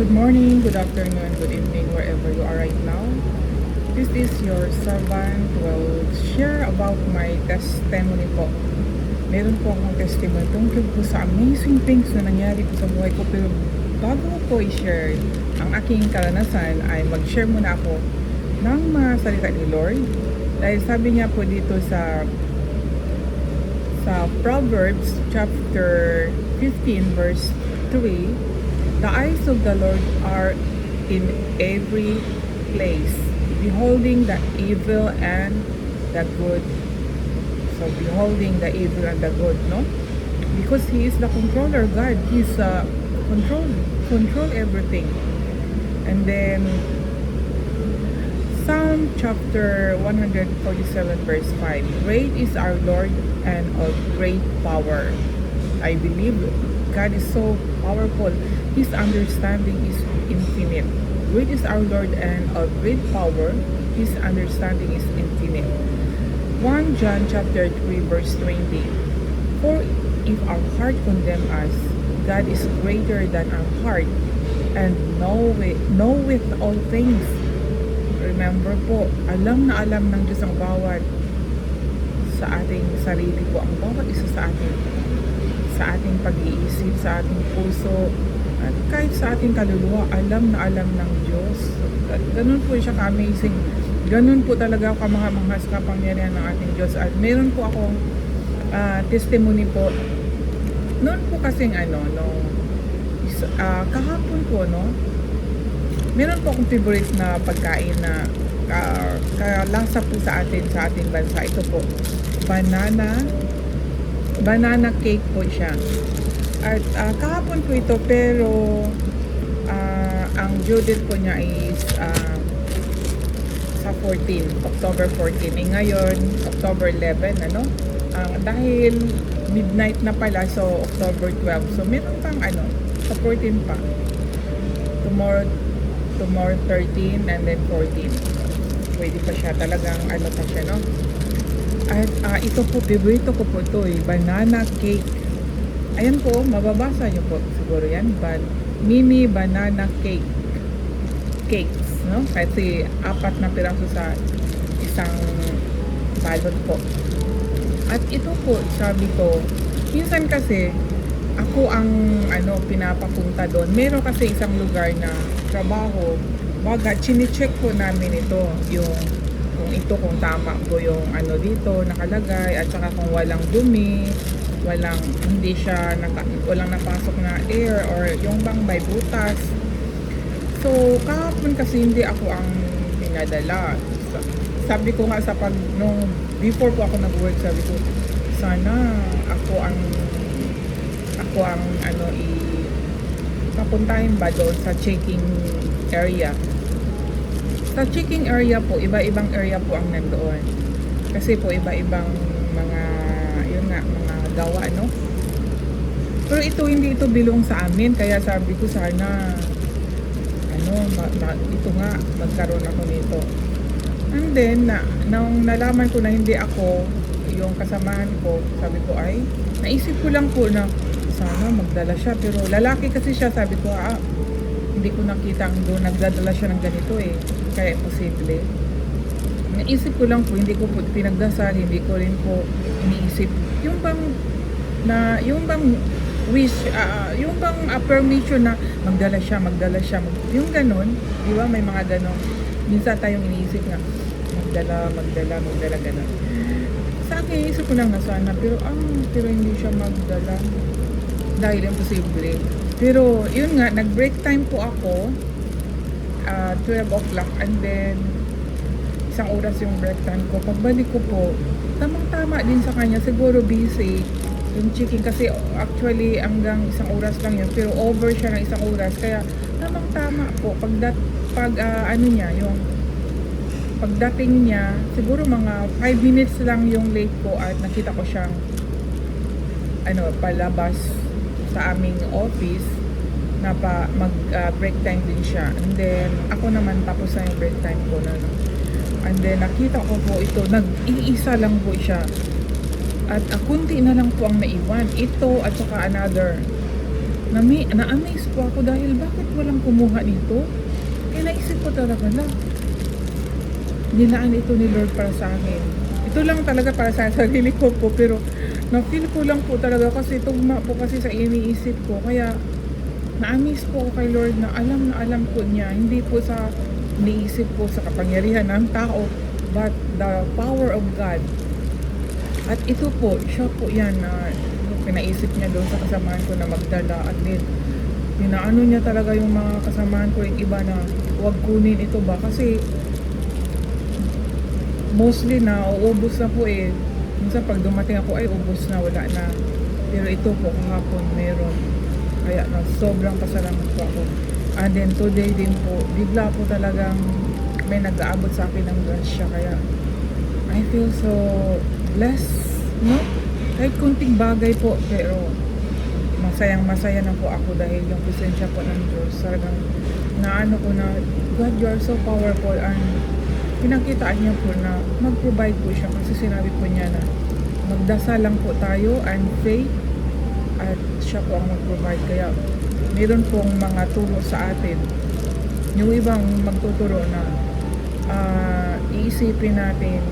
Good morning, good afternoon, good evening, wherever you are right now. This is your servant will share about my testimony po. Meron po akong testimony tungkol po sa amazing things na nangyari po sa buhay ko. Pero bago po i-share ang aking karanasan ay mag-share muna ako ng mga salita ni Lord. Dahil sabi niya po dito sa sa Proverbs chapter 15 verse 3 The eyes of the Lord are in every place, beholding the evil and the good. So beholding the evil and the good, no? Because He is the controller, God. He's uh, control, control everything. And then Psalm chapter 147 verse 5. Great is our Lord and of great power. I believe God is so powerful. His understanding is infinite. Great is our Lord and of great power. His understanding is infinite. 1 John chapter 3 verse 20. For if our heart condemn us, God is greater than our heart and knoweth, knoweth all things. Remember po, alam na alam ng Diyos ang bawat sa ating sarili po, ang bawat isa sa atin sa ating pag-iisip, sa ating puso, at kahit sa ating kaluluwa, alam na alam ng Diyos. Ganun po siya ka-amazing. Ganun po talaga kamahal sa kapangyarihan ng ating Diyos. At meron po akong ah, testimony po. Noon po kasing ano, no, is, ah, kahapon po, no, meron po akong favorite na pagkain na uh, kalasa po sa atin sa ating bansa. Ito po, banana banana cake po siya. At ah, kahapon po ito pero ah, ang due date po niya is ah, sa 14, October 14. Eh ngayon, October 11, ano? Ah, dahil midnight na pala, so October 12. So meron pang ano, sa 14 pa. Tomorrow, tomorrow 13 and then 14. Pwede pa siya talagang ano pa siya, no? At ah, ito po, favorito ko po ito eh, banana cake. Ayan po, mababasa niyo po siguro yan. Ban Mimi banana cake. Cakes, no? Kasi apat na piraso sa isang balot po. At ito po, sabi ko, minsan kasi, ako ang ano pinapapunta doon. Meron kasi isang lugar na trabaho. Baga, chine-check po namin ito, yung kung ito kung tama po yung ano dito nakalagay at saka kung walang dumi walang hindi siya naka, walang napasok na air or yung bang may butas. So kahapon kasi hindi ako ang pinadala. Sabi ko nga sa pag nung before po ako nag-work sabi ko sana ako ang ako ang ano i papuntahin ba doon sa checking area? Sa checking area po, iba-ibang area po ang nandoon. Kasi po iba-ibang mga, gawa, no? Pero ito, hindi ito bilong sa amin. Kaya sabi ko sana, ano, ma, ma, ito nga, magkaroon ako nito. And then, na, nung nalaman ko na hindi ako, yung kasamahan ko, sabi ko ay, naisip ko lang po na, sana magdala siya. Pero lalaki kasi siya, sabi ko, ah, hindi ko nakita ang doon nagdadala siya ng ganito eh kaya imposible naisip ko lang po hindi ko po pinagdasal hindi ko rin po iniisip yung bang na yung bang wish ah, yung bang affirmation na magdala siya magdala siya mag, yung ganon di ba? May mga ganon minsan tayong iniisip na magdala magdala magdala ganon sa akin iniisip ko lang na sana pero ah pero hindi siya magdala. Dahil imposible pero, yun nga, nag-break time po ako. Uh, 12 o'clock and then isang oras yung break time ko. Pagbalik ko po, tamang-tama din sa kanya. Siguro busy yung chicken kasi actually hanggang isang oras lang yun. Pero over siya ng isang oras. Kaya tamang-tama po. Pag, dat, pag uh, ano niya, yung pagdating niya, siguro mga 5 minutes lang yung late ko at nakita ko siyang ano, palabas sa aming office na pa mag uh, break time din siya and then ako naman tapos na yung break time ko na no? And then nakita ko po ito nag-iisa lang po siya at uh, kunti na lang po ang naiwan ito at saka another Nami, na-amaze po ako dahil bakit walang kumuha nito? Kaya naisip ko talaga na, nilaan ito ni Lord para sa akin. Ito lang talaga para sa sarili ko po, pero na-feel ko lang po talaga kasi tugma po kasi sa iniisip ko. Kaya, na-amaze po ako kay Lord na alam na alam po niya, hindi po sa iniisip po sa kapangyarihan ng tao, but the power of God. At ito po, siya po yan na pinaisip niya doon sa kasamahan ko na magdala. At din pinaano niya talaga yung mga kasamahan ko yung iba na huwag kunin ito ba? Kasi mostly na uubos na po eh. Minsan pag dumating ako ay ubos na wala na. Pero ito po kahapon meron. Kaya na sobrang pasalamat po ako and then today din po bigla po talagang may nag-aabot sa akin ng grasya kaya I feel so blessed no? Kahit kunting bagay po pero masayang masaya na po ako dahil yung presensya po ng Diyos talagang naano ko na God you are so powerful. And pinakitaan niya po na mag-provide po siya kasi sinabi po niya na magdasal lang po tayo and faith at siya po ang mag-provide. Kaya meron pong mga turo sa atin yung ibang magtuturo na ah, iisipin natin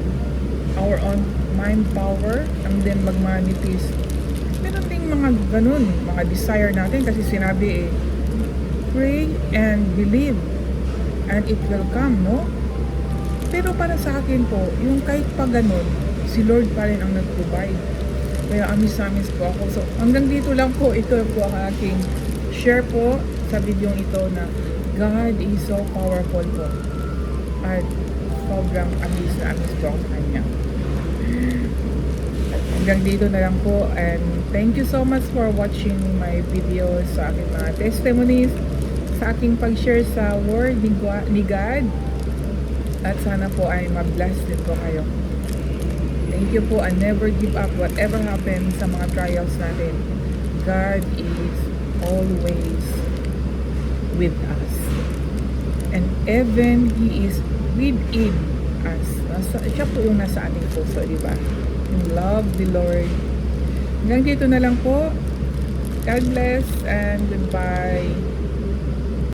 our own mind power and then mag-manifest meron ding mga ganun mga desire natin kasi sinabi eh pray and believe and it will come no pero para sa akin po, yung kahit pa ganun, si Lord pa rin ang nag-provide. Kaya amis-amis po ako. So, hanggang dito lang po, ito po ang aking share po sa video ito na God is so powerful po. At sobrang amis na amis po sa Kanya. Hanggang dito na lang po and thank you so much for watching my videos sa aking mga testimonies sa aking pag-share sa word ni God at sana po ay ma-bless din po kayo. Thank you po and never give up whatever happens sa mga trials natin. God is always with us. And even He is within us. Nasa, siya po yung nasa ating puso, di ba? Love the Lord. Hanggang dito na lang po. God bless and goodbye.